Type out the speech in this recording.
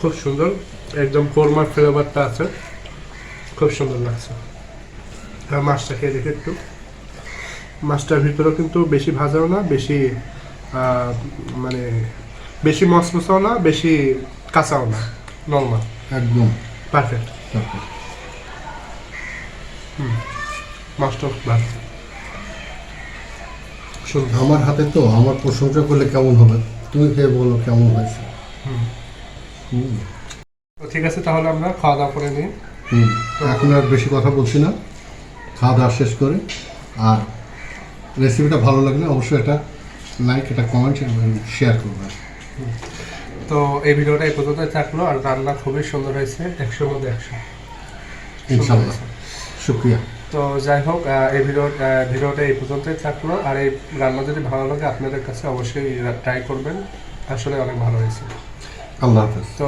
খুব সুন্দর। একদম কোরমার ফ্লেভারটা আছে। খুব সুন্দর লাগছে। হ্যাঁ মাছটা খেয়ে দেখে একটু। মাছটার ভিতরেও কিন্তু বেশি ভাজাও না বেশি মানে বেশি মশমশাও না বেশি কাঁচাও না। নর্মাল একদম। পারফেক্ট হুম। মাছটা ভালো। আমার হাতে তো আমার প্রশংসা করলে কেমন হবে? তুমি খেয়ে বলো কেমন হয়েছে। তো ঠিক আছে তাহলে আমরা খাওয়া দাওয়া করে নিই। হুম। এখন আর বেশি কথা বলছি না। খাওয়া দাওয়া শেষ করে। আর রেসিপিটা ভালো লাগলে অবশ্যই এটা লাইক এটা কমেন্ট শেয়ার করবেন। তো এই ভিডিওটা এই পর্যন্ত থাকল। আর রান্না খুবই সুন্দর হয়েছে। একশোর মধ্যে একশো। ইনশাল্লাহ শুক্রিয়া। তো যাই হোক এই ভিডিও ভিডিওটা এই পর্যন্তই থাকল। আর এই রান্না যদি ভালো লাগে আপনাদের কাছে অবশ্যই ট্রাই করবেন। আসলে অনেক ভালো হয়েছে। আল্লাহ হাফেজ।